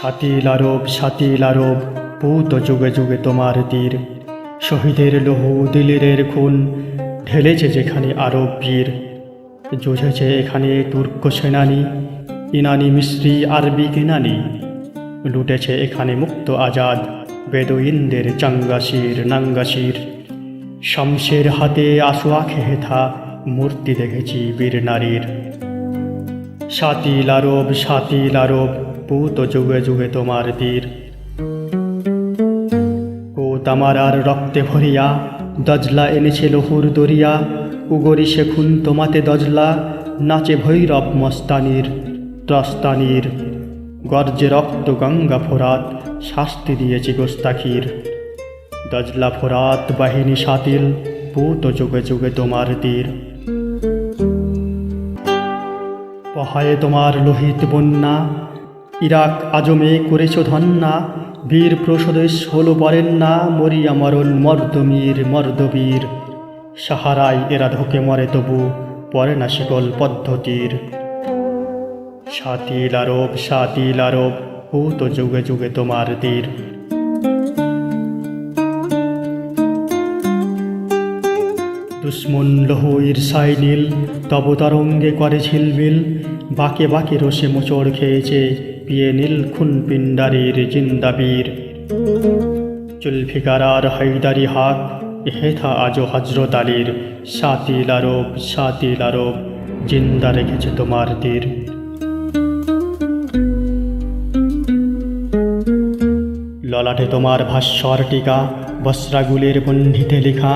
সাতিল আরব সাতিল আরব, পূত যুগে যুগে তোমার তীর। শহীদের লহু দিলিরের খুন ঢেলেছে যেখানে আরব বীর। জুঝেছে এখানে তুর্ক সেনানি, ইনানি মিশ্রি আরবি কেনানি। লুটেছে এখানে মুক্ত আজাদ, বেদুইনদের চাঙ্গাসির নাঙ্গাসির শমশের হাতে আসুয়া খেহেথা মূর্তি দেখেছি বীর নারীর। সাতিল আরব সাতিল আরব, পুত যুগে যুগে তোমার তীর। ও তামারার রক্তে ভরিয়া, দজলা এনেছে লহুর দরিয়া, উগরি শেখুন তোমাতে দজলা, নাচে ভৈরব মস্তানির, ত্রস্তানির। গর্জে রক্ত গঙ্গা ফোরাত, শাস্তি দিয়েছি গোস্তাখির। দজলা ফোরাত বাহিনী সাতিল পুত যুগে যুগে তোমার তীর। পহায়ে তোমার লোহিত বন্যা, ইরাক আজমে করেছ ধন্যা, বীর প্রসদেশ হলো পরেন না, মরিয়া মরণ মর্দমীর মর্দবীর। সাহারায় এরা ধোকে মরে তবু, পরে না শিকল পদ্ধতির। সাতিল আরব সাতিল আরব, ভূত যুগে যুগে তোমার তীর। দুশ্মন লৌহ ঈর্ষায় নীল, তব তরঙ্গে করে ঝিলমিল বাকে বাকে রসে মোচড় খেয়েছে পিয়ে নীল খুন পিণ্ডারির জিন্দাবীর চুলফিকারার হাইদারি হাক হেথা আজও হজরত আলীর। সাতিল আরব সাতিল আরব জিন্দা রেখেছে তোমার তীর। ললাটে তোমার ভাস্বর টিকা, বস্ত্রাগুলির বন্ধিতে লেখা।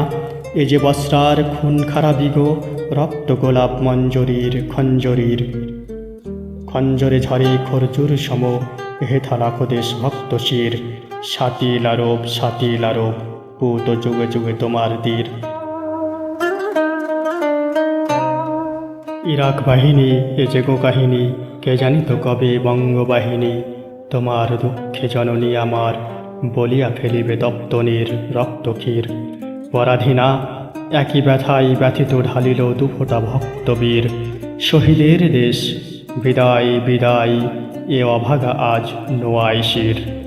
এ যে বস্ত্রার খুন খারাপি গো, রক্ত গোলাপ মঞ্জরির খঞ্জরির। খঞ্জরে ঝরে খরচুর সম হেথা লাখো দেশ সাতিল আরব সাতিল আরব পুত যুগে যুগে তোমার তীর। ইরাক বাহিনী, এ যে গো কাহিনী, কে জানি তো কবে বঙ্গবাহিনী? তোমার দুঃখে জননী আমার, বলিয়া ফেলিবে দপ্তনির রক্তক্ষীর পরাধীনা একই ব্যথায় ব্যথিত ঢালিল দুফোটা ভক্তবীর। শহীদের দেশ, বিদায় বিদায়, এ অভাগা আজ নোয়াইশির।